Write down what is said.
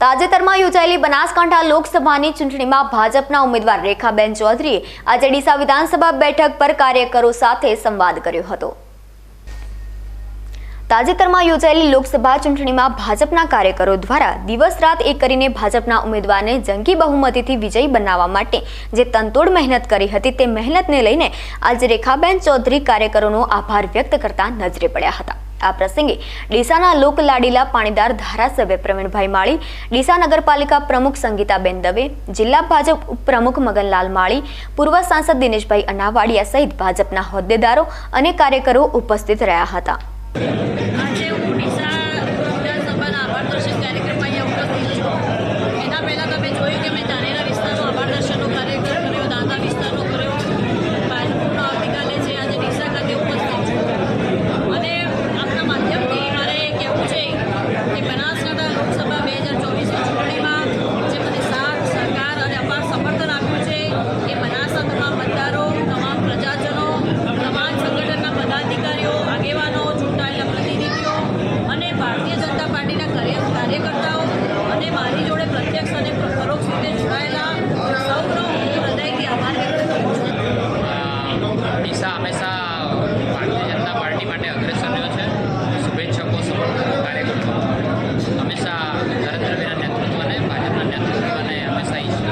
તાજેતરમાં યોજાયેલી બનાસકાંઠા લોકસભાની ચૂંટણીમાં ભાજપના ઉમેદવાર રેખાબેન ચૌધરીએ આજે ડીસા વિધાનસભા બેઠક પર કાર્યકરો સાથે સંવાદ કર્યો હતો. તાજેતરમાં યોજાયેલી લોકસભા ચૂંટણીમાં ભાજપના કાર્યકરો દ્વારા દિવસ રાત એક કરીને ભાજપના ઉમેદવારને જંગી બહુમતીથી વિજયી બનાવવા માટે જે તનતોડ મહેનત કરી હતી તે મહેનતને લઈને આજે રેખાબેન ચૌધરી કાર્યકરોનો આભાર વ્યક્ત કરતા નજરે પડ્યા હતા. આ પ્રસંગે ડીસાના લોકલાડીલા પાણીદાર ધારાસભ્ય પ્રવીણભાઈ માળી, ડીસા નગરપાલિકા પ્રમુખ સંગીતાબેન દવે, જિલ્લા ભાજપ ઉપપ્રમુખ મગનલાલ માળી, પૂર્વ સાંસદ દિનેશભાઈ અનાવાડિયા સહિત ભાજપના હોદ્દેદારો અને કાર્યકરો ઉપસ્થિત રહ્યા હતા. ડીસા હંમેશા ભારતીય જનતા પાર્ટી માટે અગ્રેસર રહ્યો છે. શુભેચ્છકો સમર્થકો કાર્યકર્તાઓ. હંમેશા નરેન્દ્રભાઈના નેતૃત્વને, ભાજપના નેતૃત્વને હંમેશા ઈચ્છે